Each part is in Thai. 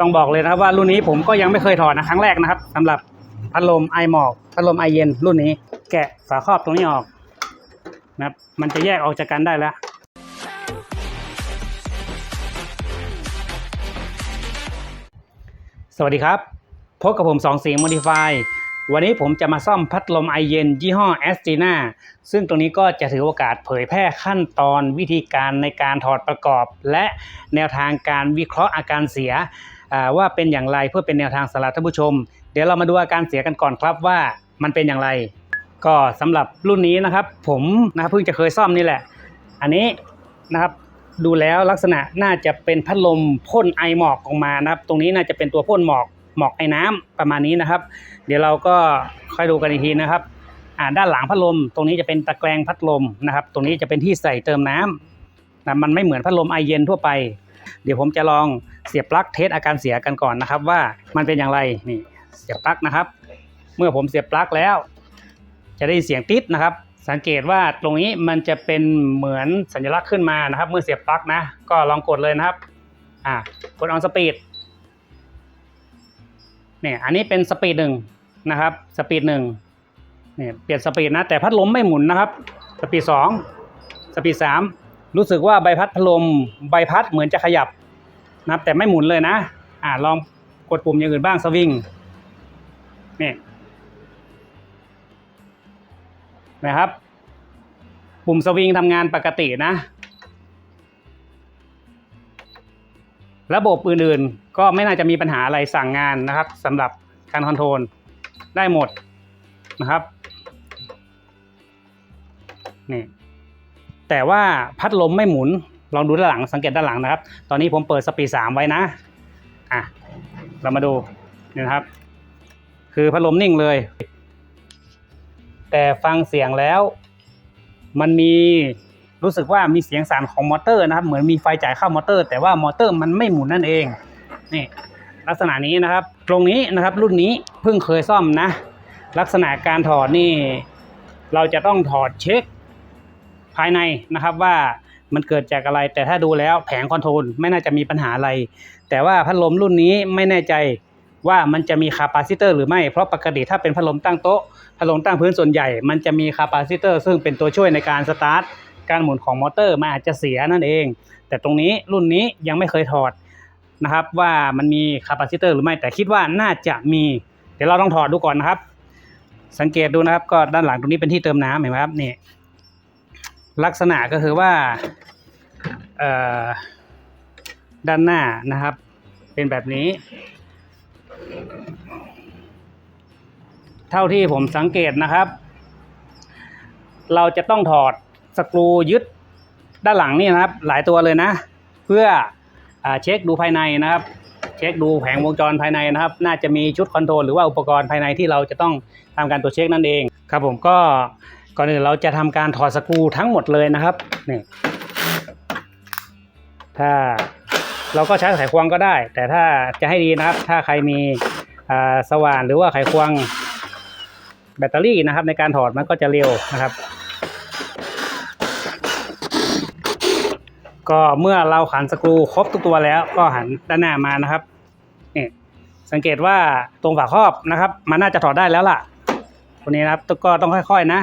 ต้องบอกเลยนะครับว่ารุ่นนี้ผมก็ยังไม่เคยถอดนะครั้งแรกนะครับสำหรับพัดลมไอหมอกพัดลมไอเย็นรุ่นนี้ แกะฝาครอบตรงนี้ออกนะครับ มันจะแยกออกจากกันได้แล้วสวัสดีครับ พบกับผมสองเสียง Modify วันนี้ผมจะมาซ่อมพัดลมไอเย็น ยี่ห้อ a s t i n a ซึ่งตรงนี้ก็จะถือโอกาสเผยแพร่ขั้นตอนวิธีการในการถอดประกอบ และแนวทางการวิเคราะห์อาการเสีย ว่าเป็นอย่างไรเพื่อเป็นแนวทางสำหรับท่านผู้ชม เดี๋ยวเรามาดูอาการเสียกันก่อนครับว่ามันเป็นอย่างไร ก็สำหรับรุ่นนี้นะครับ ผมนะครับเพิ่งจะเคยซ่อมนี่แหละ อันนี้นะครับดูแล้วลักษณะน่าจะเป็นพัดลมพ่นไอหมอกออกมานะครับ ตรงนี้น่าจะเป็นตัวพ่นหมอกหมอกไอน้ำประมาณนี้นะครับ เดี๋ยวเราก็ค่อยดูกันอีกทีนะครับด้านหลังพัดลม ตรงนี้จะเป็นตะแกรงพัดลมนะครับ ตรงนี้จะเป็นที่ใส่เติมน้ำนะมันไม่เหมือนพัดลมไอเย็นทั่วไป เดี๋ยวผมจะลองเสียบปลั๊กเทสอาการเสียกันก่อนนะครับว่ามันเป็นอย่างไรนี่เสียบปลั๊กนะครับ เมื่อผมเสียบปลั๊กแล้ว จะได้เสียงติดนะครับ สังเกตว่าตรงนี้มันจะเป็นเหมือนสัญลักษณ์ขึ้นมานะครับ เมื่อเสียบปลั๊กนะ ก็ลองกดเลยนะครับอ่ากดออนสปีดเนี่ยอันนี้เป็นสปีดหนึ่งนะครับสปีดหนึ่งเนี่ยเปลี่ยนสปีดนะแต่พัดลมไม่หมุนนะครับ สปีดสองสปีดสาม รู้สึกว่าใบพัดพัดลมใบพัดเหมือนจะขยับนะครับแต่ไม่หมุนเลยนะ อ่าลองกดปุ่มอย่างอื่นบ้างสวิงนี่นะครับ ปุ่มสวิงทำงานปกตินะ ระบบอื่นๆ ก็ไม่น่าจะมีปัญหาอะไรสั่งงานนะครับสำหรับการคอนโทรลได้หมดนะครับนี่ แต่ว่าพัดลมไม่หมุน ลองดูด้านหลังสังเกตด้านหลังนะครับ ตอนนี้ผมเปิดสปีดสามไว้นะอะเรามาดูนี่นะครับ คือพัดลมนิ่งเลย แต่ฟังเสียงแล้ว มันมีรู้สึกว่ามีเสียงสั่นของมอเตอร์นะครับ เหมือนมีไฟจ่ายเข้ามอเตอร์ แต่ว่ามอเตอร์มันไม่หมุนนั่นเองนี่ลักษณะนี้นะครับ ตรงนี้นะครับรุ่นนี้เพิ่งเคยซ่อมนะ ลักษณะการถอดนี่ เราจะต้องถอดเช็ค ภายในนะครับว่ามันเกิดจากอะไร แต่ถ้าดูแล้วแผงคอนโทรลไม่น่าจะมีปัญหาอะไร แต่ว่าพัดลมรุ่นนี้ไม่แน่ใจว่ามันจะมีคาปาซิเตอร์หรือไม่ เพราะปกติถ้าเป็นพัดลมตั้งโต๊ะ พัดลมตั้งพื้นส่วนใหญ่ มันจะมีคาปาซิเตอร์ซึ่งเป็นตัวช่วยในการสตาร์ทการหมุนของมอเตอร์มันอาจจะเสียนั่นเอง แต่ตรงนี้รุ่นนี้ยังไม่เคยถอดนะครับว่ามันมีคาปาซิเตอร์หรือไม่แต่คิดว่าน่าจะมี เดี๋ยวเราต้องถอดดูก่อนนะครับ สังเกตดูนะครับก็ด้านหลังตรงนี้เป็นที่เติมน้ำเห็นไหมครับนี่ ลักษณะก็คือว่าด้านหน้านะครับ เป็นแบบนี้ เท่าที่ผมสังเกตนะครับ เราจะต้องถอดสกรูยึดด้านหลังนี่นะครับ หลายตัวเลยนะ เพื่ออเช็คดูภายในนะครับ เช็คดูแผงวงจรภายในนะครับ น่าจะมีชุดคอนโทรลหรือว่าอุปกรณ์ภายในที่เราจะต้องทำการตรวจเช็คนั่นเองครับผมก็ ก่อนอื่นเราจะทำการถอดสกรูทั้งหมดเลยนะครับนี่ถ้าเราก็ใช้ไขควงก็ได้ แต่ถ้าจะให้ดีนะครับ ถ้าใครมีสว่านหรือว่าไขควงแบตเตอรี่นะครับ ในการถอดมันก็จะเร็วนะครับ ก็เมื่อเราขันสกรูครบทุกตัวแล้วก็หันด้านหน้ามานะครับนี่สังเกตว่าตรงฝาครอบนะครับ มันน่าจะถอดได้แล้วล่ะตัวนี้นะครับก็ต้องค่อย ๆ นะ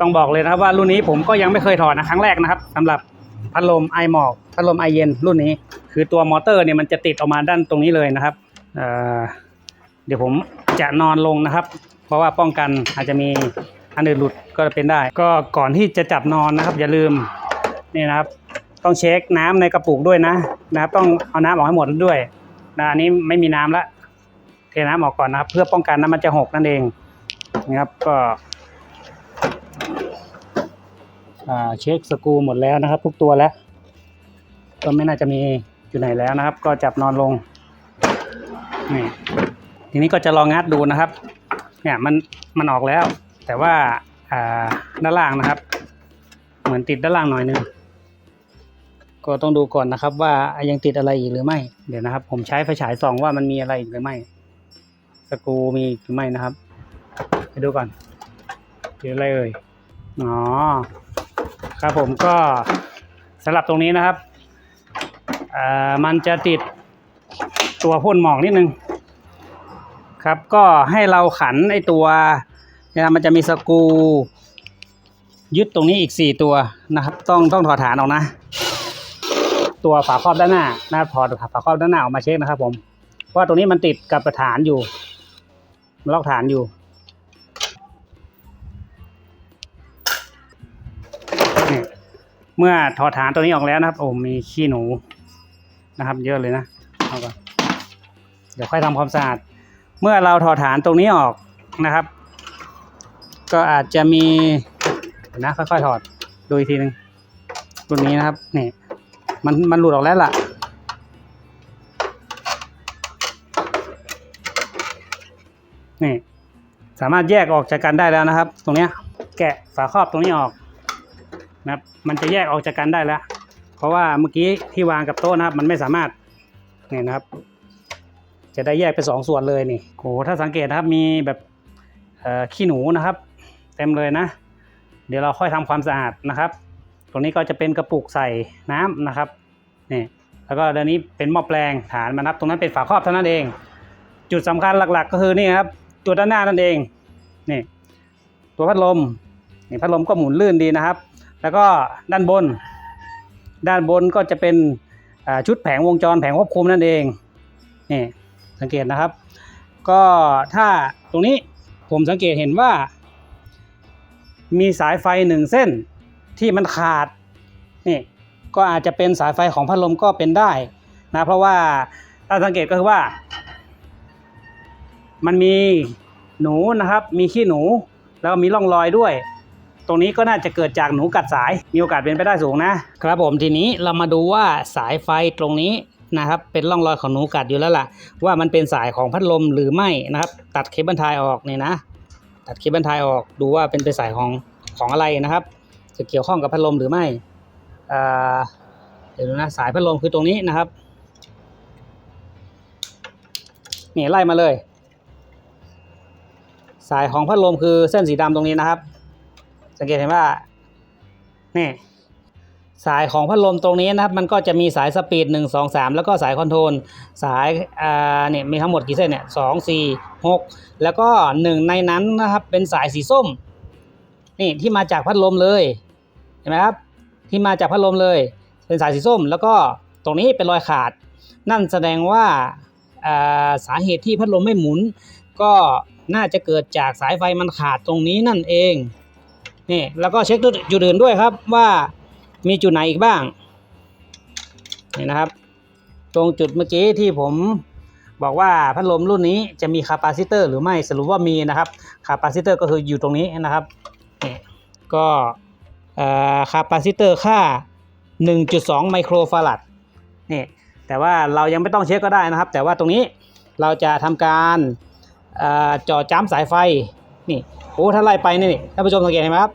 ต้องบอกเลยนะครับว่ารุ่นนี้ผมก็ยังไม่เคยถอดนะครั้งแรกนะครับสำหรับพัดลมไอหมอกพัดลมไอเย็นรุ่นนี้ คือตัวมอเตอร์เนี่ยมันจะติดออกมาด้านตรงนี้เลยนะครับเเดี๋ยวผมจะนอนลงนะครับ เพราะว่าป้องกันอาจจะมีอันอื่นหลุดก็เป็นได้ ก็ก่อนที่จะจับนอนนะครับ อย่าลืมนี่นะครับ ต้องเช็คน้ำในกระปุกด้วยนะนะครับ ต้องเอาน้ำออกให้หมดด้วยนะอันนี้ไม่มีน้ำละเทน้ำออกก่อนนะครับ เพื่อป้องกันน้ำมันจะหกนั่นเองนะครับก็ เช็คสกูหมดแล้วนะครับ ทุกตัวแล้ว ก็ไม่น่าจะมีอยู่ไหนแล้วนะครับ ก็จับนอนลงนี่ทีนี้ก็จะลองงัดดูนะครับ เนี่ยมันมันออกแล้ว แต่ว่าด้านล่างนะครับ เหมือนติดด้านล่างหน่อยนึงก็ต้องดูก่อนนะครับ ว่ายังติดอะไรอีกหรือไม่เดี๋ยวนะครับ ผมใช้ไฟฉายส่องว่ามันมีอะไรอีกหรือไม่สกูมีหรือไม่นะครับ ไปดูก่อนติดอะไรเอ่ย อ๋อ ครับผมก็สำหรับตรงนี้นะครับอ่อมันจะติดตัวพ่นหมอกนิดนึงครับก็ให้เราขันไอตัวเนี่ยนะมันจะมีสกูยึดตรงนี้อีกสี่ตัวนะครับ ต้องต้องถอดฐานออกนะ ตัวฝาครอบด้านหน้านะครับถอดฝาครอบด้านหน้าออกมาเช็คนะครับ ผมว่าตรงนี้มันติดกับฐานอยู่มันล็อกฐานอยู่ เมื่อถอดฐานตัวนี้ออกแล้วนะครับ โอ้มีขี้หนูนะครับ เยอะเลยนะเอาก่อนเดี๋ยวค่อยทำความสะอาด เมื่อเราถอดฐานตรงนี้ออกนะครับ ก็อาจจะมีนะค่อยๆถอดดูอีกทีหนึ่งรุ่นนี้นะครับนี่มันมันหลุดออกแล้วล่ะนี่สามารถแยกออกจากกันได้แล้วนะครับ ตรงเนี้ยแกะฝาครอบตรงนี้ออก นะครับ มันจะแยกออกจากกันได้แล้ว เพราะว่าเมื่อกี้ที่วางกับโต๊ะนะครับ มันไม่สามารถนี่นะครับ จะได้แยกเป็นสองส่วนเลยนี่โหถ้าสังเกตนะครับมีแบบขี้หนูนะครับ เต็มเลยนะ เดี๋ยวเราค่อยทำความสะอาดนะครับ ตรงนี้ก็จะเป็นกระปุกใส่น้ำนะครับนี่แล้วก็ด้านนี้เป็นหม้อแปลงฐานมานับ ตรงนั้นเป็นฝาครอบเท่านั้นเอง จุดสำคัญหลักๆ ก็คือนี่ครับตัวด้านหน้านั่นเองนี่ตัวพัดลมนี่พัดลมก็หมุนลื่นดีนะครับ แล้วก็ด้านบน ด้านบนก็จะเป็นชุดแผงวงจรแผงควบคุมนั่นเองนี่สังเกตนะครับ ก็ถ้าตรงนี้ผมสังเกตเห็นว่า มีสายไฟหนึ่งเส้นที่มันขาดนี่ก็อาจจะเป็นสายไฟของพัดลมก็เป็นได้นะเพราะว่าถ้าสังเกตก็คือว่า มันมีหนูนะครับ มีขี้หนู แล้วมีร่องรอยด้วย ตรงนี้ก็น่าจะเกิดจากหนูกัดสาย มีโอกาสเป็นไปได้สูงนะครับผมทีนี้เรามาดูว่าสายไฟตรงนี้นะครับเป็นร่องรอยของหนูกัดอยู่แล้วล่ะ ว่ามันเป็นสายของพัดลมหรือไม่นะครับ ตัดเคเบิลไทยออกเนี่ยนะ ตัดเคเบิลไทยออกดูว่าเป็นเป็นสายของของอะไรนะครับ จะเกี่ยวข้องกับพัดลมหรือไม่เดี๋ยวนะสายพัดลมคือตรงนี้นะครับนี่ไล่มาเลย สายของพัดลมคือเส้นสีดำตรงนี้นะครับ สังเกตเห็นว่านี่สายของพัดลมตรงนี้นะครับ มันก็จะมีสายสปีดหนึ่งสองสามแล้วก็สายคอนโทรลสายอ่าเนี่ยมีทั้งหมดกี่เส้นเนี่ยสองสี่หกแล้วก็หนึ่งในนั้นนะครับ เป็นสายสีส้ม นี่ที่มาจากพัดลมเลยเห็นไหมครับที่มาจากพัดลมเลย เป็นสายสีส้ม แล้วก็ตรงนี้เป็นรอยขาด นั่นแสดงว่าอ่าสาเหตุที่พัดลมไม่หมุน ก็น่าจะเกิดจากสายไฟมันขาดตรงนี้นั่นเอง นี่แล้วก็เช็คจุดอื่นด้วยครับว่ามีจุดไหนอีกบ้างนี่นะครับ ตรงจุดเมื่อกี้ที่ผมบอกว่าพัดลมรุ่นนี้จะมีคาปาซิเตอร์หรือไม่สรุปว่ามีนะครับคาปาซิเตอร์ก็คืออยู่ตรงนี้นะครับนี่ก็คาปาซิเตอร์ค่า 1.2 ไมโครฟารัดนี่แต่ว่าเรายังไม่ต้องเช็คก็ได้นะครับ แต่ว่าตรงนี้เราจะทำการเอ่อเจาะจ้ำสายไฟนี่ โอ้ถ้าไล่ไปนี่ท่านผู้ชมสังเกตเห็นไหมครับ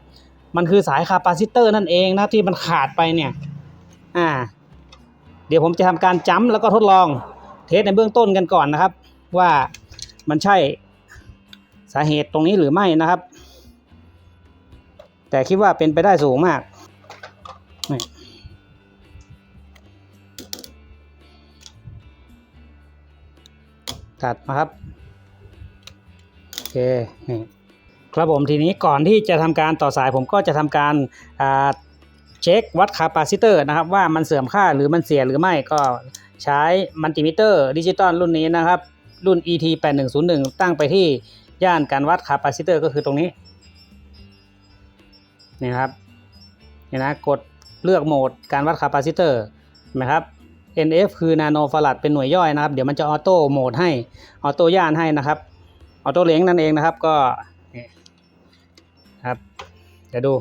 มันคือสายคาปาซิเตอร์นั่นเองนะที่มันขาดไปเนี่ยอ่า เดี๋ยวผมจะทำการจ้ำแล้วก็ทดลองเทสในเบื้องต้นกันก่อนนะครับ ว่ามันใช่สาเหตุตรงนี้หรือไม่นะครับ แต่คิดว่าเป็นไปได้สูงมากตัดนะครับ โอเคนี่ ครับผมทีนี้ก่อนที่จะทำการต่อสายผมก็จะทำการเช็ควัดคาปาซิเตอร์นะครับว่ามันเสื่อมค่าหรือมันเสียหรือไม่ก็ใช้มัลติมิเตอร์ดิจิตอลรุ่นนี้นะครับ รุ่น ET 8101ตั้งไปที่ย่านการวัดคาปาซิเตอร์ก็คือตรงนี้นี่ครับนี่นะกดเลือกโหมดการวัดคาปาซิเตอร์นะครับ NF คือนาโนฟารัดเป็นหน่วยย่อยนะครับ เดี๋ยวมันจะออโต้โหมดให้ออโต้ย่านให้นะครับออโต้เลี้ยงนั่นเองนะครับก็ เดี๋ยวดู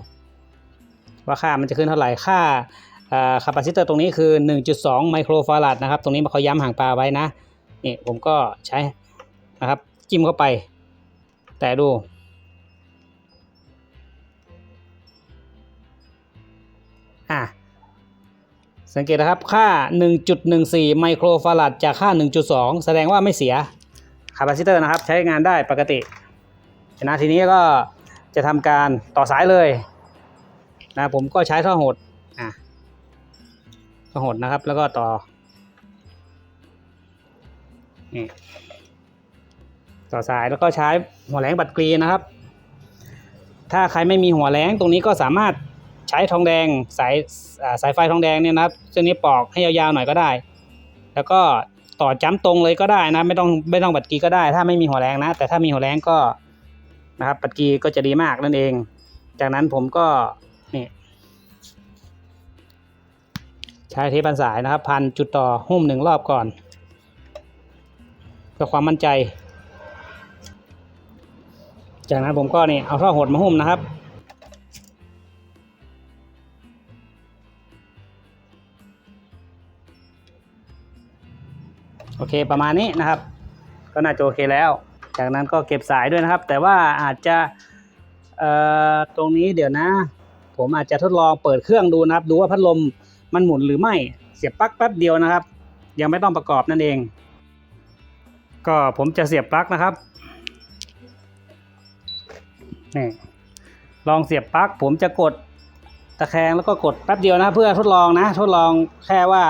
ว่าค่ามันจะขึ้นเท่าไหร่ค่าคาปาซิเตอร์ตรงนี้คือ 1.2 ไมโครฟารัดนะครับ ตรงนี้มาเขาย้ำห่างปลาไว้นะ นี่ผมก็ใช้นะครับ จิ้มเข้าไป แต่ดู อะ สังเกตนะครับ ค่า 1.14 ไมโครฟารัดจากค่า 1.2 แสดงว่าไม่เสียคาปาซิเตอร์นะครับ ใช้งานได้ปกตินะทีนี้ก็ จะทำการต่อสายเลยนะผมก็ใช้ท่อหดอะท่อหดนะครับแล้วก็ต่อนี่ต่อสายแล้วก็ใช้หัวแหลงบัดกรีนะครับ ถ้าใครไม่มีหัวแหลงตรงนี้ก็สามารถใช้ทองแดงสายสายไฟทองแดงเนี่ยนะครับเส้นนี้ปอกให้ยาวๆหน่อยก็ได้ แล้วก็ต่อจ้ำตรงเลยก็ได้นะไม่ต้องไม่ต้องบัดกรีก็ได้ ถ้าไม่มีหัวแรงนะ แต่ถ้ามีหัวแรงก็ นะครับบัดกีก็จะดีมากนั่นเอง จากนั้นผมก็นี่ใช้เทปพันสายนะครับ พันจุดต่อหุ้มหนึ่งรอบก่อนเพื่อความมั่นใจ จากนั้นผมก็นี่เอาท่อหดมาหุ้มนะครับโอเคประมาณนี้นะครับ ก็น่าจะโอเคแล้ว จากนั้นก็เก็บสายด้วยนะครับ แต่ว่าอาจจะตรงนี้เดี๋ยวนะ ผมอาจจะทดลองเปิดเครื่องดูนะครับ ดูว่าพัดลมมันหมุนหรือไม่เสียบปลั๊กแป๊บเดียวนะครับ ยังไม่ต้องประกอบนั่นเอง ก็ผมจะเสียบปลั๊กนะครับนี่ลองเสียบปลั๊กผมจะกดตะแคงแล้วก็กดแป๊บเดียวนะเพื่อทดลองนะ ทดลองแค่ว่า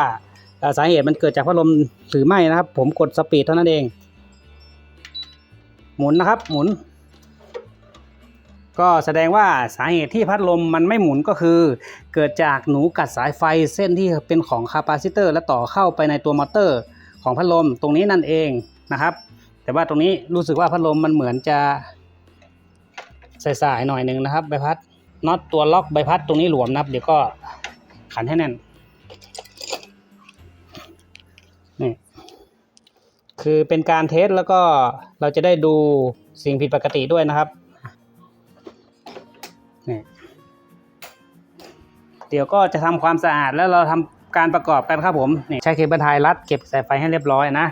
สาเหตุมันเกิดจากพัดลมหรือไม่นะครับ ผมกดสปีดเท่านั้นเอง หมุนนะครับหมุน ก็แสดงว่าสาเหตุที่พัดลมมันไม่หมุนก็คือ เกิดจากหนูกัดสายไฟเส้นที่เป็นของคาปาซิเตอร์และต่อเข้าไปในตัวมอเตอร์ของพัดลมตรงนี้นั่นเองนะครับ แต่ว่าตรงนี้รู้สึกว่าพัดลมมันเหมือนจะสายๆหน่อยหนึ่งนะครับใบพัดน็อตตัวล็อกใบพัดตรงนี้หลวมนะครับ เดี๋ยวก็ขันให้แน่น คือเป็นการเทสแล้วก็เราจะได้ดูสิ่งผิดปกติด้วยนะครับนี่เดี๋ยวก็จะทำความสะอาดแล้วเราทำการประกอบกันครับผมนี่ใช้เคเบิลไทยรัดเก็บสายไฟให้เรียบร้อยนะ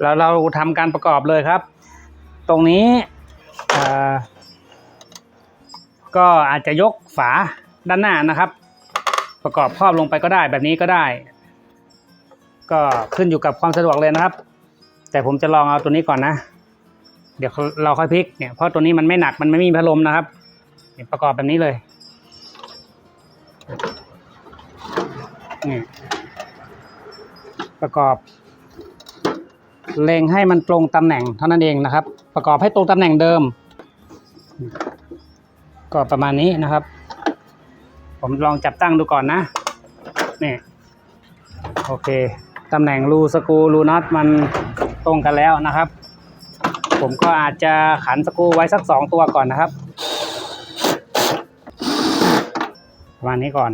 แล้วเราทำการประกอบเลยครับ ตรงนี้ก็อาจจะยกฝาด้านหน้านะครับ ประกอบครอบลงไปก็ได้แบบนี้ก็ได้ ก็ขึ้นอยู่กับความสะดวกเลยนะครับ แต่ผมจะลองเอาตัวนี้ก่อนนะ เดี๋ยวเราค่อยพลิกเนี่ยเพราะตัวนี้มันไม่หนักมันไม่มีพัดลมนะครับนี่ประกอบแบบนี้เลยนี่ประกอบเล็งให้มันตรงตำแหน่งเท่านั้นเองนะครับ ประกอบให้ตรงตำแหน่งเดิม ก็ประมาณนี้นะครับ ผมลองจับตั้งดูก่อนนะนี่โอเคตำแหน่งรูสกรูรูน็อตมัน รงกันแล้วนะครับ ผมก็อาจจะขันสกูไว้สักสองตัวก่อนนะครับประมาณนี้ก่อน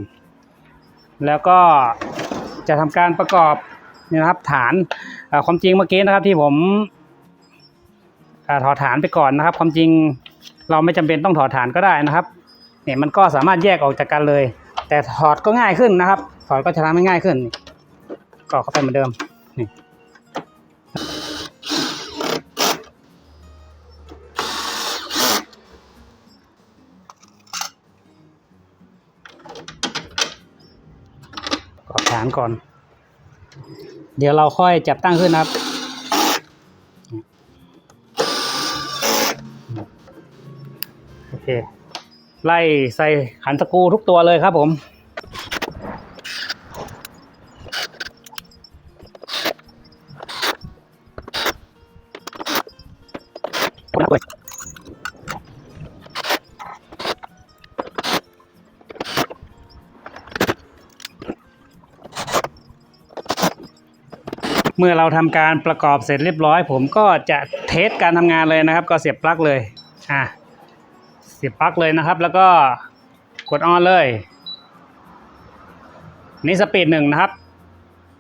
แล้วก็จะทำการประกอบนี่นะครับฐานความจริงเมื่อกี้นะครับที่ผมอถอดฐานไปก่อนนะครับ ความจริงเราไม่จำเป็นต้องถอดฐานก็ได้นะครับเนี่ยมันก็สามารถแยกออกจากกันเลย แต่ถอดก็ง่ายขึ้นนะครับ ถอดก็จะทำให้ง่ายขึ้นนี่ก็เข้าไปเหมือนเดิมนี่างก่อน เดี๋ยวเราค่อยจับตั้งขึ้นครับ โอเค ไล่ใส่ขันสกูทุกตัวเลยครับผม เมื่อเราทำการประกอบเสร็จเรียบร้อย ผมก็จะเทสการทำงานเลยนะครับ ก็เสียบปลั๊กเลยอะเสียบปลั๊กเลยนะครับ แล้วก็กดออนเลยนี่สปีดหนึ่งนะครับ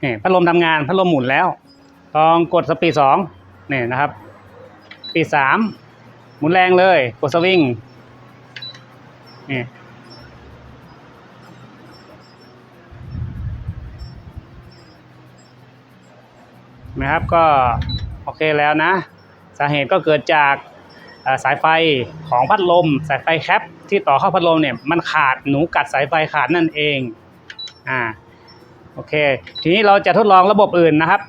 นี่พัดลมทำงานพัดลมหมุนแล้วลองกดสปีดสองนี่นะครับสปีดสามหมุนแรงเลย กดสวิงนี่ นะครับก็โอเคแล้วนะ สาเหตุก็เกิดจากสายไฟของพัดลม สายไฟแคปที่ต่อเข้าพัดลมเนี่ยมันขาดหนูกัดสายไฟขาดนั่นเองอ่าโอเค ทีนี้เราจะทดลองระบบอื่นนะครับ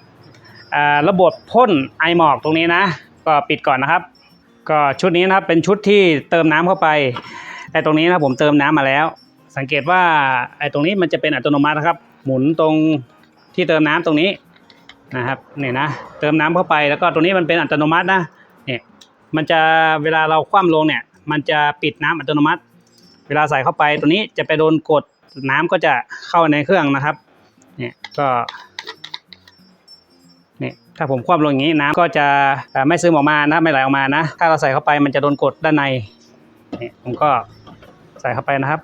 อ่าระบบพ่นไอหมอกตรงนี้นะ ก็ปิดก่อนนะครับ ก็ชุดนี้นะครับเป็นชุดที่เติมน้ำเข้าไปไอตรงนี้นะผมเติมน้ำมาแล้ว สังเกตว่าไอตรงนี้มันจะเป็นอัตโนมัตินะครับ หมุนตรงที่เติมน้ำตรงนี้ นะครับเนี่ยนะเติมน้ำเข้าไปแล้วก็ตัวนี้มันเป็นอัตโนมัตินะเนี่ยมันจะเวลาเราคว่ำลงเนี่ย มันจะปิดน้ำอัตโนมัติ เวลาใส่เข้าไปตัวนี้จะไปโดนกดน้ำก็จะเข้าในเครื่องนะครับเนี่ยก็เนี่ยถ้าผมคว่ำลงอย่างนี้น้ำก็จะไม่ซึมออกมานะไม่ไหลออกมานะ ถ้าเราใส่เข้าไปมันจะโดนกดด้านในเนี่ยผมก็ใส่เข้าไปนะครับ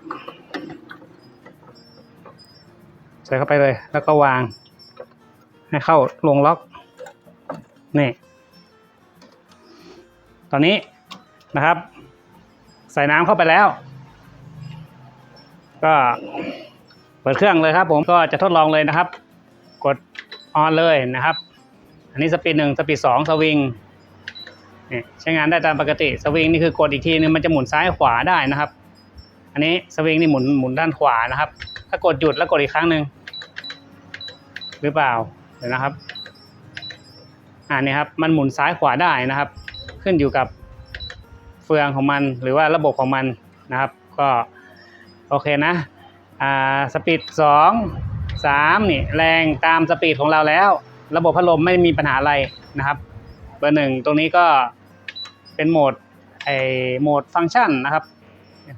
ใส่เข้าไปเลยแล้วก็วาง ให้เข้าลงล็อกนี่ตอนนี้นะครับ ใส่น้ำเข้าไปแล้ว ก็เปิดเครื่องเลยครับ ผมก็จะทดลองเลยนะครับ กดออนเลยนะครับ อันนี้สปีดหนึ่งสปีดสองสวิงใช้งานได้ตามปกติสวิงนี่คือกดอีกทีนึงมันจะหมุนซ้ายขวาได้นะครับ อันนี้สวิงนี่หมุนหมุนด้านขวานะครับ ถ้ากดหยุดแล้วกดอีกครั้งหนึ่งหรือเปล่า ดี๋ยวนะครับ อ่านี่ครับ มันหมุนซ้ายขวาได้นะครับ ขึ้นอยู่กับเฟืองของมันหรือว่าระบบของมันนะครับ ก็โอเคนะ อ่า สปีดสองสามนี่แรงตามสปีดของเราแล้ว ระบบพัดลมไม่มีปัญหาอะไรนะครับ เบอร์หนึ่งตรงนี้ก็เป็นโหมดไอโหมดฟังก์ชันนะครับ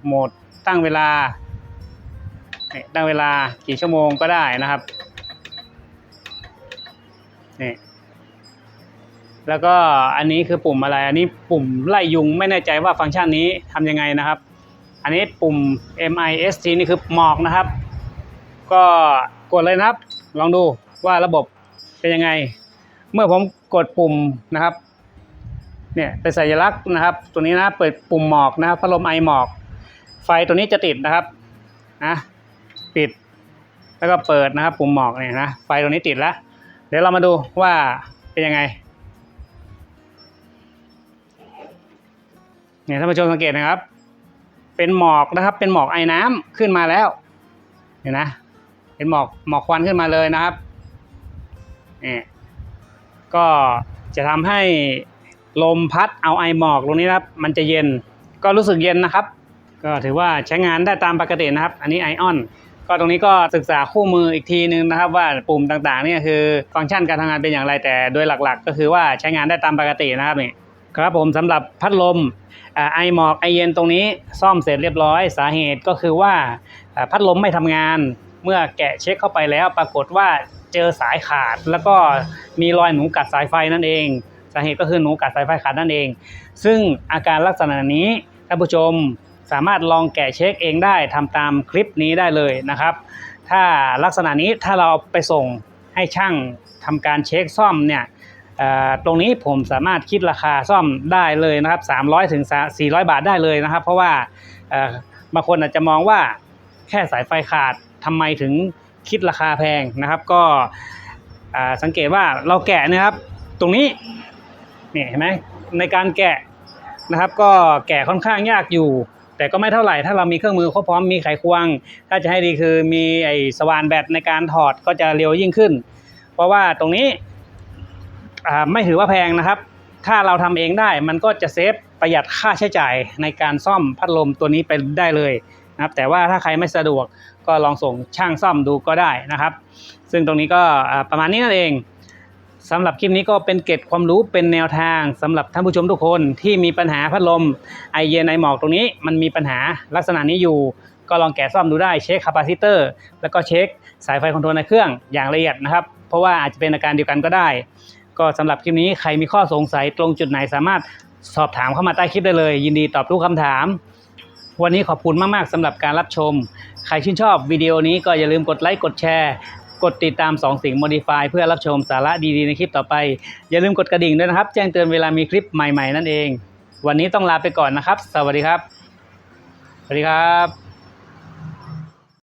โหมดตั้งเวลาตั้งเวลากี่ชั่วโมงก็ได้นะครับ นี่แล้วก็อันนี้คือปุ่มอะไร อันนี้ปุ่มไล่ยุงไม่แน่ใจว่าฟังก์ชันนี้ทำยังไงนะครับ อันนี้ปุ่ม MIST นี่คือหมอกนะครับ ก็กดเลยนะครับ ลองดูว่าระบบเป็นยังไง เมื่อผมกดปุ่มนะครับเนี่ยเป็นสัญลักษณ์นะครับ ตัวนี้นะเปิดปุ่มหมอกนะครับพัดลมไอหมอก ไฟตัวนี้จะติดนะครับนะปิด แล้วก็เปิดนะครับ ปุ่มหมอกเนี่ยนะไฟตัวนี้ติดแล้ว เดี๋ยวเรามาดูว่าเป็นยังไงเนี่ยท่านผู้ชมสังเกตนะครับ เป็นหมอกนะครับ เป็นหมอกไอ้น้ำขึ้นมาแล้วเห็นนะเป็นหมอกหมอกควันขึ้นมาเลยนะครับนี่ก็จะทำให้ลมพัดเอาไอหมอกตรงนี้นะครับ มันจะเย็นก็รู้สึกเย็นนะครับ ก็ถือว่าใช้งานได้ตามปกตินะครับ อันนี้ไอออน ก็ตรงนี้ก็ศึกษาคู่มืออีกทีนึงนะครับ ว่าปุ่มต่างๆเนี่ยคือฟังก์ชันการทำงานเป็นอย่างไรแต่โดยหลักๆ ก็คือว่าใช้งานได้ตามปกตินะครับนี่ครับผมสำหรับพัดลมไอหมอกไอเย็นตรงนี้ซ่อมเสร็จเรียบร้อยสาเหตุก็คือว่าอ่าพัดลมไม่ทำงานเมื่อแกะเช็คเข้าไปแล้ว ปรากฏว่าเจอสายขาด แล้วก็มีรอยหนูกัดสายไฟนั่นเองสาเหตุก็คือหนูกัดสายไฟขาดนั่นเอง ซึ่งอาการลักษณะนี้ท่านผู้ชม สามารถลองแกะเช็คเองได้ทำตามคลิปนี้ได้เลยนะครับ ถ้าลักษณะนี้ถ้าเราไปส่งให้ช่างทำการเช็คซ่อมเนี่ยตรงนี้ผมสามารถคิดราคาซ่อมได้เลยนะครับ 300ถึง400 บาทได้เลยนะครับ เพราะว่าบางคนอาจจะมองว่าแค่สายไฟขาดทำไมถึงคิดราคาแพงนะครับ ก็สังเกตว่าเราแกะนะครับ ตรงนี้นี่เห็นไหมในการแกะนะครับ ก็แกะค่อนข้างยากอยู่ แต่ก็ไม่เท่าไหร่ถ้าเรามีเครื่องมือครบพร้อมมีไขควง ถ้าจะให้ดีคือมีไอ้สว่านแบตในการถอดก็จะเร็วยิ่งขึ้น เพราะว่าตรงนี้ไม่ถือว่าแพงนะครับ ถ้าเราทำเองได้มันก็จะเซฟประหยัดค่าใช้จ่ายในการซ่อมพัดลมตัวนี้ไปได้เลยนะครับ แต่ว่าถ้าใครไม่สะดวกก็ลองส่งช่างซ่อมดูก็ได้นะครับ ซึ่งตรงนี้ก็ประมาณนี้นั่นเอง สำหรับคลิปนี้ก็เป็นเกร็ดความรู้เป็นแนวทางสำหรับท่านผู้ชมทุกคนที่มีปัญหาพัดลมไอเย็นไอหมอกตรงนี้มันมีปัญหาลักษณะนี้อยู่ ก็ลองแกะซ่อมดูได้เช็คคาปาซิเตอร์แล้วก็เช็คสายไฟคอนโทรลในเครื่องอย่างละเอียดนะครับ เพราะว่าอาจจะเป็นอาการเดียวกันก็ได้ ก็สำหรับคลิปนี้ใครมีข้อสงสัยตรงจุดไหนสามารถสอบถามเข้ามาใต้คลิปได้เลย ยินดีตอบทุกคำถาม วันนี้ขอบคุณมาก ๆสำหรับการรับชม ใครชื่นชอบวิดีโอนี้ก็อย่าลืมกดไลค์กดแชร์ กดติดตาม2สิ่ง Modify เพื่อรับชมสาระดีๆในคลิปต่อไป อย่าลืมกดกระดิ่งด้วยนะครับ แจ้งเตือนเวลามีคลิปใหม่ๆนั่นเอง วันนี้ต้องลาไปก่อนนะครับ สวัสดีครับ สวัสดีครับ